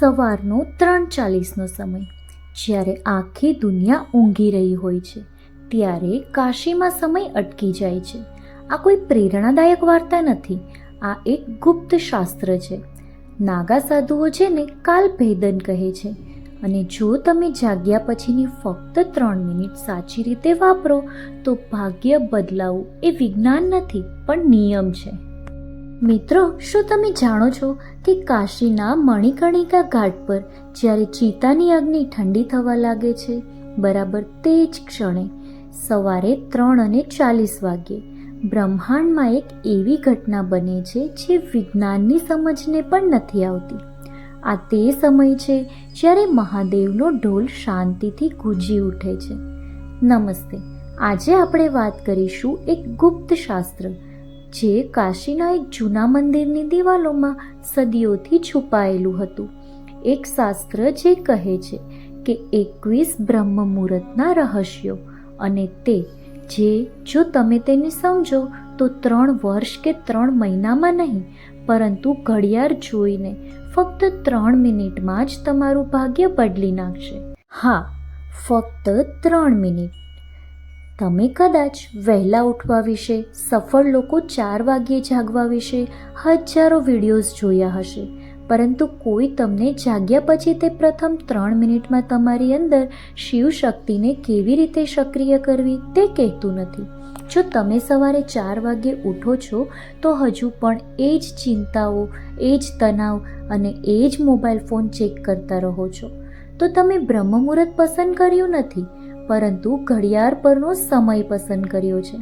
સવારનો ત્રણ ચાલીસનો સમય. જ્યારે આખી દુનિયા ઊંઘી રહી હોય છે, ત્યારે કાશીમાં સમય અટકી જાય છે. આ કોઈ પ્રેરણાદાયક વાર્તા નથી. આ એક ગુપ્ત શાસ્ત્ર છે. નાગા સાધુઓ જેને કાલ ભેદન કહે છે. અને જો તમે જાગ્યા પછીની ફક્ત ત્રણ મિનિટ સાચી રીતે વાપરો, તો ભાગ્ય બદલાવું એ વિજ્ઞાન નથી, પણ નિયમ છે. મિત્રો, શું તમે જાણો છો કે કાશીના મણિકર્ણિકા ઘાટ પર જ્યારે ચિતાની અગ્નિ ઠંડી થવા લાગે છે? બરાબર તે જ ક્ષણે સવારે ત્રણ અને ચાલીસ વાગ્યે બ્રહ્માંડમાં એક એવી ઘટના બને છે જે વિજ્ઞાનની સમજને પણ નથી આવતી. આ તે સમય છે જ્યારે મહાદેવનો ઢોલ શાંતિથી ગુંજી ઉઠે છે. નમસ્તે, આજે આપણે વાત કરીશું એક ગુપ્ત શાસ્ત્ર જે કાશીના એક જૂના મંદિરની દિવાલોમાં સદીઓથી છુપાયેલું હતું. એક શાસ્ત્ર જે કહે છે કે એકવીસ બ્રહ્મ મુહૂર્તના રહસ્યો અને તે જે જો તમે તેને સમજો તો ત્રણ વર્ષ કે ત્રણ મહિનામાં નહીં, પરંતુ ઘડિયાળ જોઈને ફક્ત ત્રણ મિનિટમાં જ તમારું ભાગ્ય બદલી નાખશે. હા, ફક્ત ત્રણ મિનિટ. તમે કદાચ વહેલા ઉઠવા વિશે, સફળ લોકો ચાર વાગ્યે જાગવા વિશે હજારો વિડીયોઝ જોયા હશે. પરંતુ કોઈ તમને જાગ્યા પછી તે પ્રથમ ત્રણ મિનિટમાં તમારી અંદર શિવ શક્તિને કેવી રીતે સક્રિય કરવી તે કહેતું નથી. જો તમે સવારે ચાર વાગ્યે ઉઠો છો, તો હજુ પણ એ જ ચિંતાઓ, એ જ તણાવ અને એ જ મોબાઈલ ફોન ચેક કરતા રહો છો. તો તમે બ્રહ્મ મુહૂર્ત પસંદ કર્યું નથી. પરંતુ ઘડિયાળ પરનો સમય પસંદ કર્યો છે.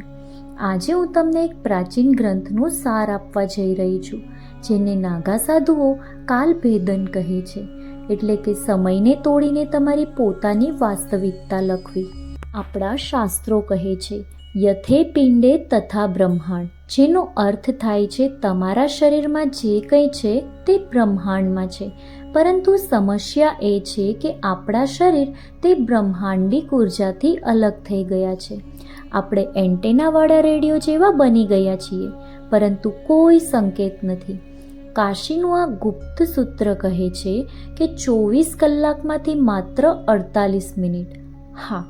આજે હું તમને એક પ્રાચીન ગ્રંથનો સાર આપવા જઈ રહી છું, જેને નાગા સાધુઓ કાલભેદન કહે છે, એટલે કે સમયને તોડીને તમારી પોતાની વાસ્તવિકતા લખવી. આપણા શાસ્ત્રો કહે છે, યથે પિંડે તથા બ્રહ્માંડ. જેનો અર્થ થાય છે, તમારા શરીરમાં જે કંઈ છે તે બ્રહ્માંડમાં છે પરંતુ સમસ્યા એ છે કે આપણા શરીર તે બ્રહ્માંડિક ઉર્જાથી અલગ થઈ ગયા છે. આપણે એન્ટેનાવાળા રેડિયો જેવા બની ગયા છીએ, પરંતુ કોઈ સંકેત નથી. કાશીનું આ ગુપ્ત સૂત્ર કહે છે કે ચોવીસ કલાકમાંથી માત્ર અડતાલીસ મિનિટ. હા,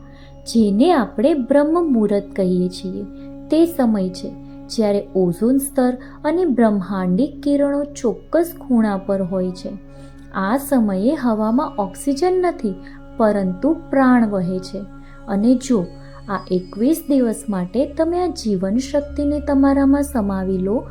જેને આપણે બ્રહ્મ મુહૂર્ત કહીએ છીએ. તે સમય છે જ્યારે ઓઝોન સ્તર અને બ્રહ્માંડિક કિરણો ચોક્કસ ખૂણા પર હોય છે. આ સમયે હવામાં ઓક્સિજન નથી, પરંતુ પ્રાણ વહે છે. અને જો આ એકવીસ દિવસ માટે તમે આ જીવન શક્તિને તમારામાં સમાવી લો,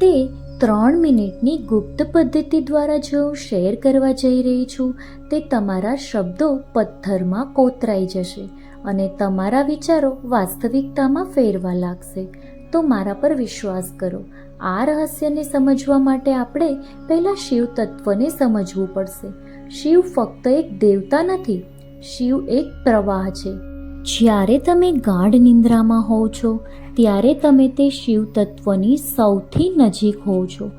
તે ત્રણ મિનિટની ગુપ્ત પદ્ધતિ દ્વારા જો હું શેર કરવા જઈ રહી છું, તે તમારા શબ્દો પથ્થરમાં કોતરાઈ જશે અને તમારા વિચારો વાસ્તવિકતામાં ફેરવા લાગશે. તો મારા પર વિશ્વાસ કરો. આ રહસ્યને સમજવા માટે આપણે પહેલાં શિવ તત્વને સમજવું પડશે. શિવ ફક્ત એક દેવતા નથી, શિવ એક પ્રવાહ છે. જ્યારે તમે ગાઢ નિંદ્રામાં હોવ છો, ત્યારે તમે તે શિવ તત્વની સૌથી નજીક હોવ છો.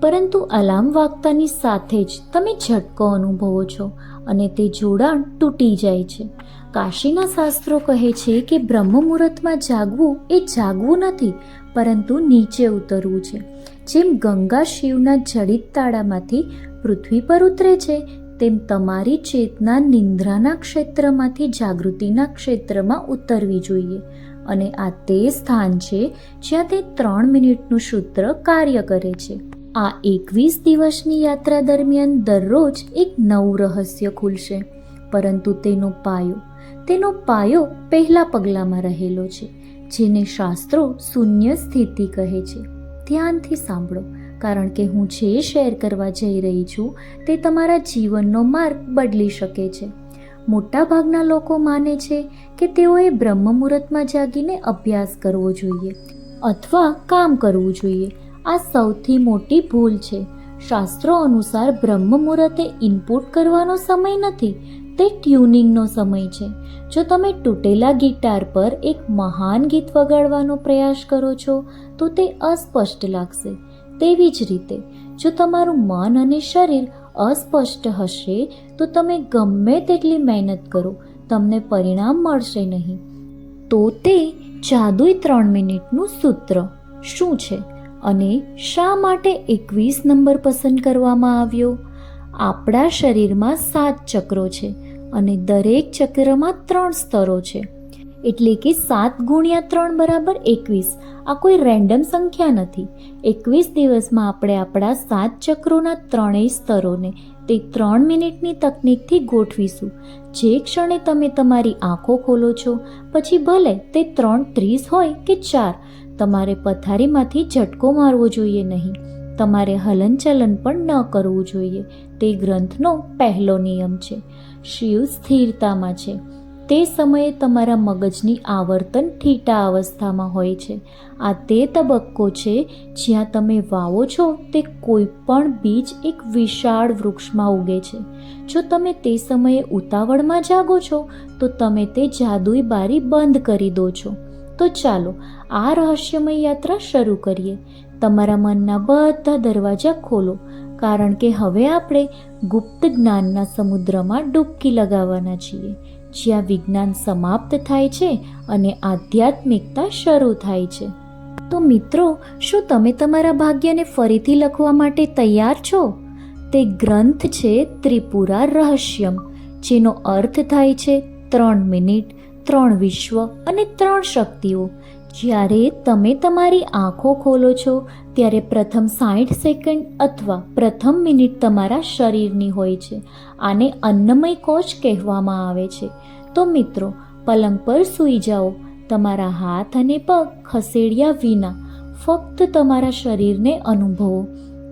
પરંતુ અલાર્મ વાગતાની સાથે જ તમે ઝટકો અનુભવો છો અને તે જોડાણ તૂટી જાય છે. કાશીના શાસ્ત્રો કહે છે કે બ્રહ્મ મુહૂર્તમાં જાગવું એ જાગવું નથી, પરંતુ નીચે ઉતરવું છે. જેમ ગંગા શિવના જડિત તાળામાંથી પૃથ્વી પર ઉતરે છે, તેમ તમારી ચેતના નિંદ્રાના ક્ષેત્રમાંથી જાગૃતિના ક્ષેત્રમાં ઉતરવી જોઈએ. અને આ તે સ્થાન છે જ્યાં તે ત્રણ મિનિટનું સૂત્ર કાર્ય કરે છે. આ એકવીસ દિવસની યાત્રા દરમિયાન દરરોજ એક નવું રહસ્ય ખુલશે. પરંતુ તેનો પાયો તેનો પાયો પહેલા પગલામાં રહેલો છે, જેને શાસ્ત્રો શૂન્ય સ્થિતિ કહે છે. ધ્યાનથી સાંભળો, કારણ કે હું જે શેર કરવા જઈ રહી છું, તે તમારા જીવનનો માર્ગ બદલી શકે છે. મોટાભાગના લોકો માને છે કે તેઓએ બ્રહ્મ મુહૂર્તમાં જાગીને અભ્યાસ કરવો જોઈએ, અથવા કામ કરવું જોઈએ. આ સૌથી મોટી ભૂલ છે. શાસ્ત્રો અનુસાર બ્રહ્મ મુહૂર્તે ઇનપુટ કરવાનો સમય નથી તે ટ્યુનિંગનો સમય છે. જો તમે તૂટેલા ગિટાર પર એક મહાન ગીત વગાડવાનો પ્રયાસ કરો છો, તો તે અસ્પષ્ટ લાગશે. તેવી જ રીતે, જો તમારું મન અને શરીર અસ્પષ્ટ હશે, તો તમે ગમે તેટલી મહેનત કરો, તમને પરિણામ મળશે નહીં. તો તે જાદુઈ ત્રણ મિનિટનું સૂત્ર શું છે અને શા માટે એકવીસ નંબર પસંદ કરવામાં આવ્યો? આપણા શરીરમાં સાત ચક્રો છે. અને દરેક ચક્રમાં ત્રણ સ્તરો છે. એટલે કે સાત ગુણ્યા ત્રણ બરાબર એકવીસ. આ કોઈ રેન્ડમ સંખ્યા નથી. એકવીસ દિવસમાં આપણે આપણા સાત ચક્રોના ત્રણેય સ્તરોને તે ત્રણ મિનિટની તકનિકથી ગોઠવીશું. જે ક્ષણે તમે તમારી આંખો ખોલો છો, પછી ભલે તે ત્રણ ત્રીસ હોય કે ચાર, તમારે પથારીમાંથી ઝટકો મારવો જોઈએ નહીં. તમારે હલનચલન પણ ન કરવું જોઈએ. તે ગ્રંથનો પહેલો નિયમ છે. શિવ સ્થિરતામાં છે. તે સમયે તમારા મગજની આવર્તન ઠીટા અવસ્થામાં હોય છે. આ તે તબક્કો છે જ્યાં તમે વાવો છો તે કોઈ પણ બીજ એક વિશાળ વૃક્ષમાં ઉગે છે. જો તમે તે સમયે ઉતાવળમાં જાગો છો, તો તમે તે જાદુઈ બારી બંધ કરી દો છો. તો ચાલો, આ રહસ્યમય યાત્રા શરૂ કરીએ. તમારા મનના બધા દરવાજા ખોલો. કારણ કે હવે આપણે ગુપ્ત જ્ઞાનના સમુદ્રમાં ડૂબકી લગાવવાના છીએ. જ્યાં વિજ્ઞાન સમાપ્ત થાય છે અને આધ્યાત્મિકતા શરૂ થાય છે. તો મિત્રો, શું તમે તમારા ભાગ્યને ફરીથી લખવા માટે તૈયાર છો? તે ગ્રંથ છે ત્રિપુરા રહસ્યમ, જેનો અર્થ થાય છે ત્રણ મિનિટ, ત્રણ વિશ્વ અને ત્રણ શક્તિઓ. જ્યારે તમે તમારી આંખો ખોલો છો, ત્યારે પ્રથમ સાઠ સેકન્ડ અથવા પ્રથમ મિનિટ તમારા શરીરની હોય છે. આને અન્નમય કોષ કહેવામાં આવે છે. તો મિત્રો, પલંગ પર સૂઈ જાઓ. તમારા હાથ અને પગ ખસેડ્યા વિના ફક્ત તમારા શરીરને અનુભવો.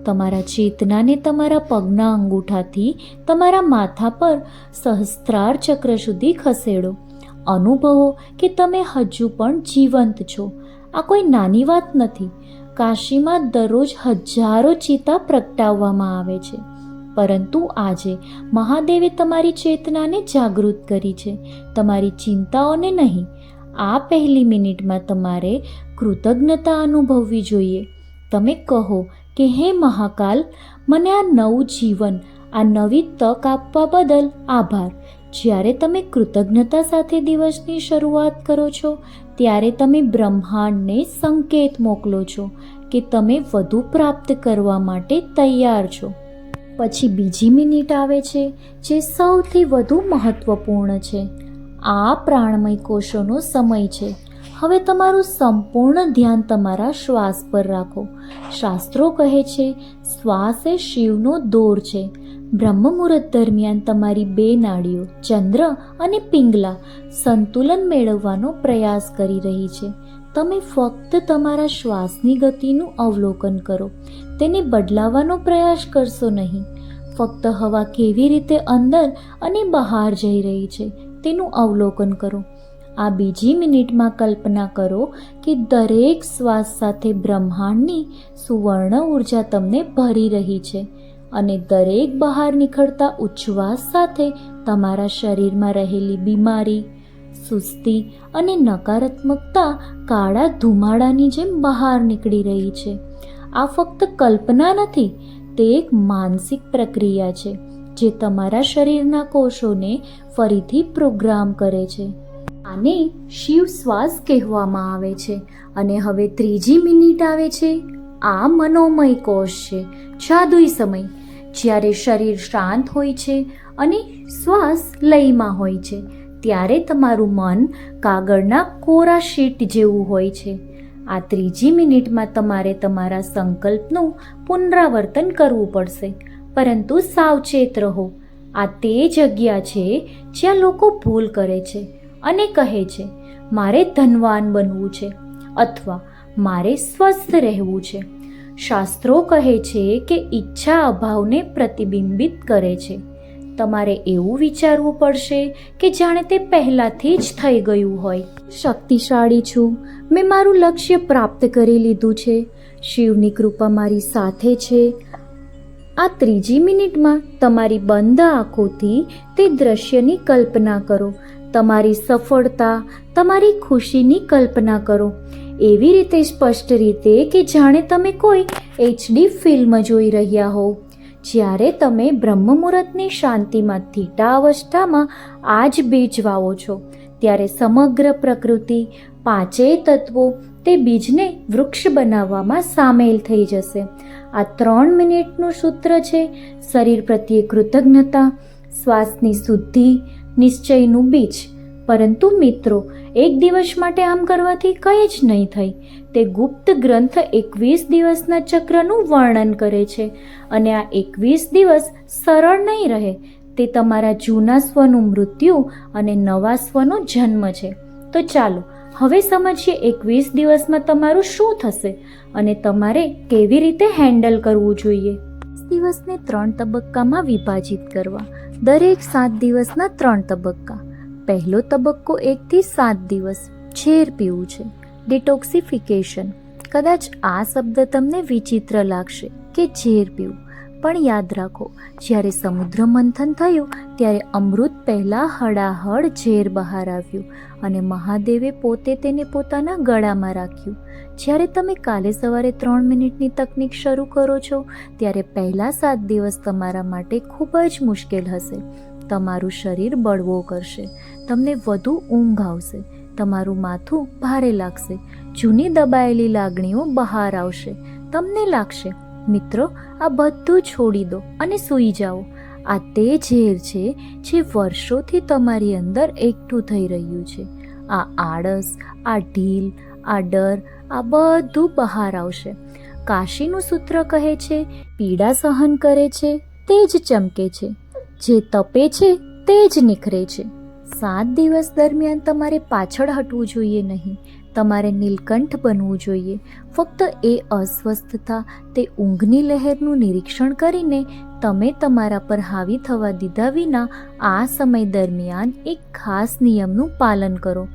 તમારા ચેતનાને તમારા પગના અંગૂઠાથી તમારા માથા પર સહસ્ત્રાર ચક્ર સુધી ખસેડો. અનુભવો કે તમે હજુ પણ જીવંત છો. આ કોઈ નાની વાત નથી. કાશીમાં દરરોજ હજારો ચિતા પ્રગટાવવામાં આવે છે. પરંતુ આજે મહાદેવે તમારી ચેતનાને જાગૃત કરી છે. તમારી ચિંતાઓને નહીં. આ પહેલી મિનિટમાં તમારે કૃતજ્ઞતા અનુભવવી જોઈએ. તમે કહો કે, હે મહાકાલ, મને આ નવું જીવન, આ નવી તક આપવા બદલ આભાર. જ્યારે તમે કૃતજ્ઞતા સાથે દિવસની શરૂઆત કરો છો, ત્યારે તમે બ્રહ્માંડને સંકેત મોકલો છો કે તમે વધુ પ્રાપ્ત કરવા માટે તૈયાર છો. પછી બીજી મિનિટ આવે છે, જે સૌથી વધુ મહત્વપૂર્ણ છે. આ પ્રાણમય કોષોનો સમય છે. હવે તમારું સંપૂર્ણ ધ્યાન તમારા શ્વાસ પર રાખો. શાસ્ત્રો કહે છે, શ્વાસ એ શિવનો દોર છે. બ્રહ્મ મુહૂર્ત દરમિયાન તમારી બે નાડીઓ ચંદ્ર અને પિંગલા, સંતુલન મેળવવાનો પ્રયાસ કરી રહી છે. તમે ફક્ત તમારા શ્વાસની ગતિનું અવલોકન કરો. તેને બદલાવવાનો પ્રયાસ કરશો નહીં. ફક્ત હવા કેવી રીતે અંદર અને બહાર જઈ રહી છે, તેનું અવલોકન કરો. આ બીજી મિનિટમાં કલ્પના કરો કે દરેક શ્વાસ સાથે બ્રહ્માંડની સુવર્ણ ઊર્જા તમને ભરી રહી છે અને દરેક બહાર નીકળતા ઉચ્છ્વાસ સાથે તમારા શરીરમાં રહેલી બીમારી, સુસ્તી અને નકારાત્મકતા કાળા ધુમાડાની જેમ બહાર નીકળી રહી છે. આ ફક્ત કલ્પના નથી, તે એક માનસિક પ્રક્રિયા છે જે તમારા શરીરના કોષોને ફરીથી પ્રોગ્રામ કરે છે. આને શિવ શ્વાસ કહેવામાં આવે છે અને હવે ત્રીજી મિનિટ આવે છે આ મનોમય કોષ છે. જાદુઈ સમય. જ્યારે શરીર શાંત હોય છે અને શ્વાસ લયમાં હોય છે, ત્યારે તમારું મન કાગળના કોરા શીટ જેવું હોય છે. આ ત્રીજી મિનિટમાં તમારે તમારા સંકલ્પનું પુનરાવર્તન કરવું પડશે. પરંતુ સાવચેત રહો. આ તે જગ્યા છે જ્યાં લોકો ભૂલ કરે છે. અને કહે છે, મારે ધનવાન બનવું છે અથવા મારે સ્વસ્થ રહેવું છે. શાસ્ત્રો કહે છે કે ઈચ્છા અભાવને પ્રતિબિંબિત કરે છે. તમારે એવું વિચારવું પડશે કે જાણે તે પહેલાંથી જ થઈ ગયું હોય. શક્તિશાળી છું. મેં મારું લક્ષ્ય પ્રાપ્ત કરી લીધું છે. શિવની કૃપા મારી સાથે છે. આ ત્રીજી મિનિટમાં તમારી બંધ આંખોથી તે દ્રશ્યની કલ્પના કરો. તમારી સફળતા, તમારી ખુશીની કલ્પના કરો. એવી રીતે સ્પષ્ટ રીતે કે જાણે તમે કોઈ એચડી ફિલ્મ જોઈ રહ્યા હોવ. જ્યારે તમે બ્રહ્મ મુહૂર્તની શાંતિમાં થીટા અવસ્થામાં આ જ બીજ વાવો છો, ત્યારે સમગ્ર પ્રકૃતિ, પાંચેય તત્વો તે બીજને વૃક્ષ બનાવવામાં સામેલ થઈ જશે. આ ત્રણ મિનિટનું સૂત્ર છે, શરીર પ્રત્યે કૃતજ્ઞતા, શ્વાસની શુદ્ધિ નિશ્ચયનું બીજ. પરંતુ મિત્રો, એક દિવસ માટે આમ કરવાથી કંઈ જ નહીં થઈ. તે ગુપ્ત ગ્રંથ એકવીસ દિવસના ચક્રનું વર્ણન કરે છે અને આ એકવીસ દિવસ સરળ નહીં રહે. તે તમારા જૂના સ્વનું મૃત્યુ અને નવા સ્વનો જન્મ છે. તો ચાલો, હવે સમજીએ એકવીસ દિવસમાં તમારું શું થશે અને તમારે કેવી રીતે હેન્ડલ કરવું જોઈએ. દિવસને ત્રણ તબક્કામાં વિભાજિત કરવા. દરેક સાત દિવસના ત્રણ તબક્કા. પહેલો તબક્કો એકથી સાત દિવસ ઝેર પીવું છે. ડિટોક્સિફિકેશન કદાચ આ શબ્દ તમને વિચિત્ર લાગશે કે ઝેર પીવું. પણ યાદ રાખો, જ્યારે સમુદ્ર મંથન થયું, ત્યારે અમૃત પહેલાં હડાહડ ઝેર બહાર આવ્યું અને મહાદેવે પોતે તેને પોતાના ગળામાં રાખ્યું. જ્યારે તમે કાલે સવારે ત્રણ મિનિટની તકનિક શરૂ કરો છો, ત્યારે પહેલાં સાત દિવસ તમારા માટે ખૂબ જ મુશ્કેલ હશે. તમારું શરીર બળવો કરશે, તમને વધુ ઊંઘ આવશે, તમારું માથું ભારે લાગશે, જૂની દબાયેલી લાગણીઓ બહાર આવશે, તમને લાગશે મિત્રો, આ બધું છોડી દો અને સૂઈ જાઓ. આ તે ઝેર છે જે વર્ષોથી તમારી અંદર એકઠું થઈ રહ્યું છે. આ આળસ, આ ઢીલ, આ ડર, આ બધું બહાર આવશે. કાશીનું સૂત્ર કહે છે, પીડા સહન કરે છે, તે જ ચમકે છે. જે તપે છે, તે જ નિખરે છે. સાત દિવસ દરમિયાન તમારે પાછળ હટવું જોઈએ નહીં. તમારે નીલકંઠ બનવું જોઈએ. ફક્ત એ અસ્વસ્થતા, તે ઊંઘની લહેરનું નિરીક્ષણ કરીને તમે તમારા પર હાવી થવા દીધા વિના આ સમય દરમિયાન એક ખાસ નિયમનું પાલન કરો.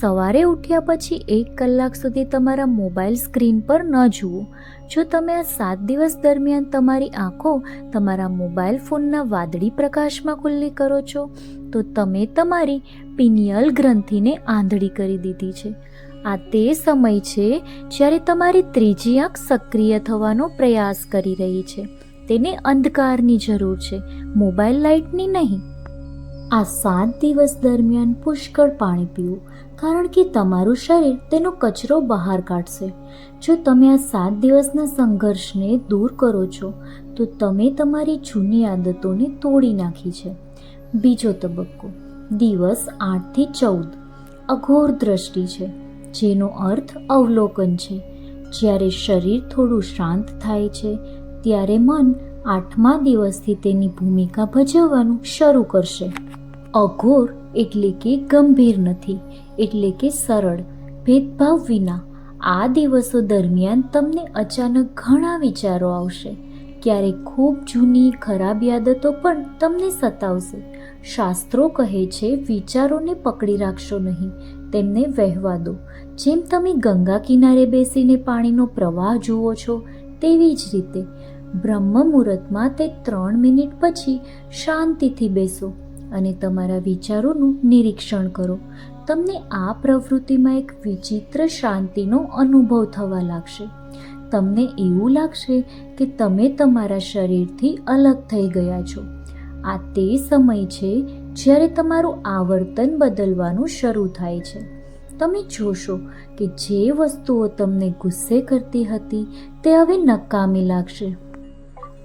સવારે ઉઠ્યા પછી એક કલાક સુધી તમારા મોબાઈલ સ્ક્રીન પર ન જુઓ. જો તમે આ સાત દિવસ દરમિયાન તમારી આંખો તમારા મોબાઈલ ફોનના વાદળી પ્રકાશમાં ખુલ્લી કરો છો તો તમે તમારી પિનિયલ ગ્રંથિને આંધળી કરી દીધી છે. આ તે સમય છે જ્યારે તમારી ત્રીજી આંખ સક્રિય થવાનો પ્રયાસ કરી રહી છે. તેને અંધકારની જરૂર છે, મોબાઈલ લાઇટની નહીં. આ સાત દિવસ દરમિયાન પુષ્કળ પાણી પીવું, કારણ કે તમારું શરીર તેનો કચરો બહાર કાઢશે. જો તમે આ સાત દિવસના સંઘર્ષને દૂર કરો છો, તો તમે તમારી જૂની આદતોને તોડી નાખી છે. બીજો તબક્કો, દિવસ આઠથી ચૌદ. અઘોર દ્રષ્ટિ છે, જેનો અર્થ અવલોકન છે. જ્યારે શરીર થોડું શાંત થાય છે, ત્યારે મન આઠમા દિવસથી તેની ભૂમિકા ભજવવાનું શરૂ કરશે. અઘોર એટલે કે ગંભીર નથી, એટલે કે સરળ, ભેદભાવ વિના. આ દિવસો દરમિયાન તમને અચાનક ઘણા વિચારો આવશે. ક્યારેક ખૂબ જૂની ખરાબ આદતો પણ તમને સતાવશે. શાસ્ત્રો કહે છે, વિચારોને પકડી રાખશો નહીં, તેમને વહેવા દો. જેમ તમે ગંગા કિનારે બેસીને પાણીનો પ્રવાહ જુઓ છો, તેવી જ રીતે બ્રહ્મ મુહૂર્તમાં તે ત્રણ મિનિટ પછી શાંતિથી બેસો અને તમારા વિચારોનું નિરીક્ષણ કરો. તમને આ પ્રવૃત્તિમાં એક વિચિત્ર શાંતિનો અનુભવ થવા લાગશે. તમને એવું લાગશે કે તમે તમારા શરીરથી અલગ થઈ ગયા છો. આ તે સમય છે જ્યારે તમારું આવર્તન બદલવાનું શરૂ થાય છે. તમે જોશો કે જે વસ્તુઓ તમને ગુસ્સે કરતી હતી, તે હવે નકામી લાગશે.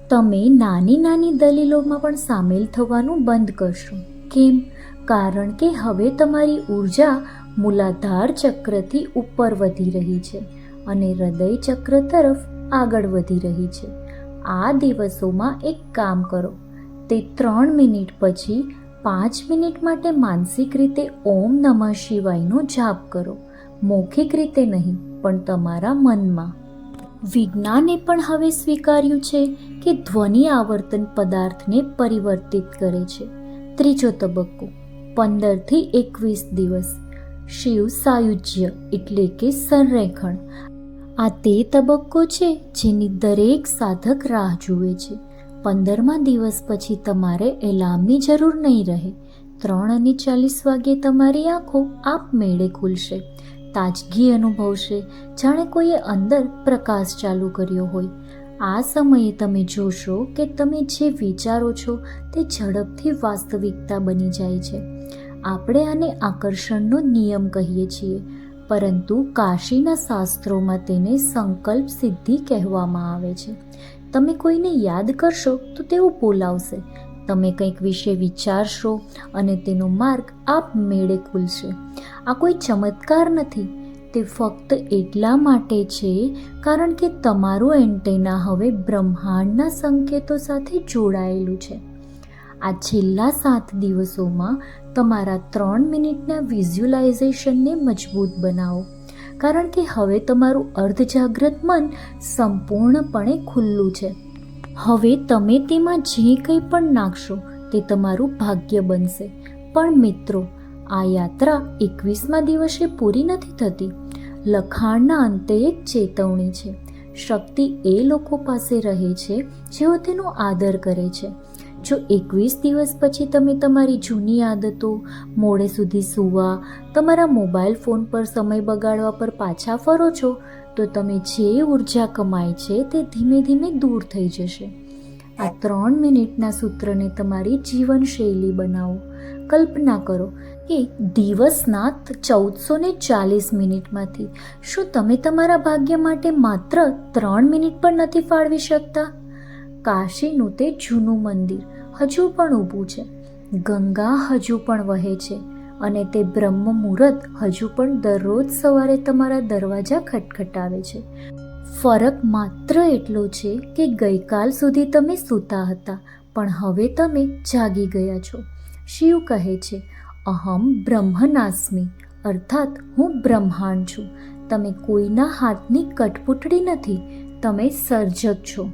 તમે નાની નાની દલીલોમાં પણ સામેલ થવાનું બંધ કરશો. કેમ? કારણ કે હવે તમારી ઊર્જા મૂલાધાર ચક્રથી ઉપર વધી રહી છે અને હૃદય ચક્ર તરફ આગળ વધી રહી છે. આ દિવસોમાં એક કામ કરો. તે ત્રણ મિનિટ પછી પાંચ મિનિટ માટે માનસિક રીતે ઓમ નમઃ શિવાયનો જાપ કરો. મૌખિક રીતે નહીં, પણ તમારા મનમાં. વિજ્ઞાને પણ હવે સ્વીકાર્યું છે કે ધ્વનિ આવર્તન પદાર્થને પરિવર્તિત કરે છે. ત્રીજો તબક્કો પંદરથી એકવીસ દિવસ. શિવ સાયુજ્ય એટલે કે સંરેખણ. આ તે તબક્કો છે જેની દરેક સાધક રાહ જુએ છે. પંદરમા દિવસ પછી તમારે એલાર્મની જરૂર નહીં રહે. ત્રણ અને ચાલીસ વાગ્યે તમારી આંખો આપમેળે ખુલશે. તાજગી અનુભવશે. જાણે કોઈએ અંદર પ્રકાશ ચાલુ કર્યો હોય. આ સમયે તમે જોશો કે તમે જે વિચારો છો તે ઝડપથી વાસ્તવિકતા બની જાય છે. આપણે આને આકર્ષણનો નિયમ કહીએ છીએ, પરંતુ કાશીના શાસ્ત્રોમાં તેને સંકલ્પ સિદ્ધિ કહેવામાં આવે છે. તમે કોઈને યાદ કરશો તો તેઓ બોલાવશે. તમે કંઈક વિશે વિચારશો અને તેનો માર્ગ આપમેળે ખુલશે. આ કોઈ ચમત્કાર નથી. તે ફક્ત એટલા માટે છે કારણ કે તમારું એન્ટેના હવે બ્રહ્માંડના સંકેતો સાથે જોડાયેલું છે. આ છેલ્લા સાત દિવસોમાં તમારા ત્રણ મિનિટના વિઝ્યુલાઇઝેશનને મજબૂત બનાવો. કારણ કે હવે તમારું અર્ધજાગ્રત મન સંપૂર્ણપણે ખુલ્લું છે. હવે તમે તેમાં જે કંઈ પણ નાખશો તે તમારું ભાગ્ય બનશે. પણ મિત્રો, આ યાત્રા એકવીસમા દિવસે પૂરી નથી થતી. લખાણના અંતે એક ચેતવણી છે. શક્તિ એ લોકો પાસે રહે છે જેઓ તેનો આદર કરે છે. જો એકવીસ દિવસ પછી તમે તમારી જૂની આદતો, મોડે સુધી સૂવા, તમારા મોબાઈલ ફોન પર સમય બગાડવા પર પાછા ફરો છો, તો તમે જે ઊર્જા કમાઈ છે તે ધીમે ધીમે દૂર થઈ જશે. આ ત્રણ મિનિટના સૂત્રને તમારી જીવનશૈલી બનાવો. કલ્પના કરો કે દિવસના ચૌદસો ને ચાલીસ મિનિટમાંથી, શું તમે તમારા ભાગ્ય માટે માત્ર ત્રણ મિનિટ પણ નથી ફાળવી શકતા? કાશીનું તે જૂનું મંદિર હજુ પણ ઊભું છે. ગંગા હજુ પણ વહે છે અને તે બ્રહ્મ મુહૂર્ત હજુ પણ દરરોજ સવારે તમારા દરવાજા ખટખટાવે છે. ફરક માત્ર એટલો છે કે ગઈકાલ સુધી તમે સૂતા હતા, પણ હવે તમે જાગી ગયા છો. શિવ કહે છે, અહમ બ્રહ્મનાસ્મી, અર્થાત હું બ્રહ્માંડ છું. તમે કોઈના હાથની કઠપૂટડી નથી, તમે સર્જક છો.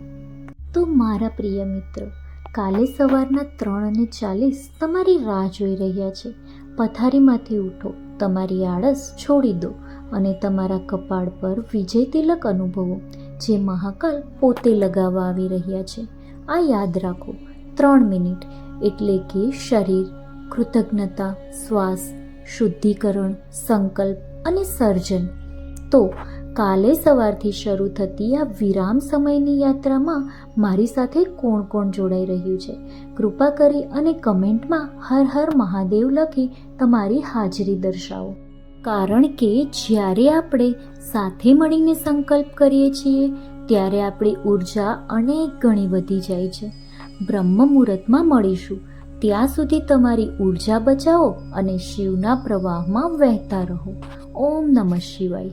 તો મારા પ્રિય મિત્રો કાલે સવારના ત્રણ અને ચાલીસ તમારી રાહ જોઈ રહ્યા છે. પથારીમાંથી ઉઠો, તમારી આળસ છોડી દો અને તમારા કપાળ પર વિજય તિલક અનુભવો, જે મહાકાલ પોતે લગાવવા આવી રહ્યા છે. આ યાદ રાખો, ત્રણ મિનિટ એટલે કે શરીર, કૃતજ્ઞતા, શ્વાસ, શુદ્ધિકરણ, સંકલ્પ અને સર્જન. તો કાલે સવારથી શરૂ થતી આ વિરામ સમયની યાત્રામાં મારી સાથે કોણ કોણ જોડાઈ રહ્યું છે? કૃપા કરી અને કમેન્ટમાં હર હર મહાદેવ લખી તમારી હાજરી દર્શાવો. કારણ કે જ્યારે આપણે સાથે મળીને સંકલ્પ કરીએ છીએ, ત્યારે આપણી ઊર્જા અનેક ગણી વધી જાય છે. બ્રહ્મ મુહૂર્તમાં મળીશું. ત્યાં સુધી તમારી ઊર્જા બચાવો અને શિવના પ્રવાહમાં વહેતા રહો. ઓમ નમઃ શિવાય.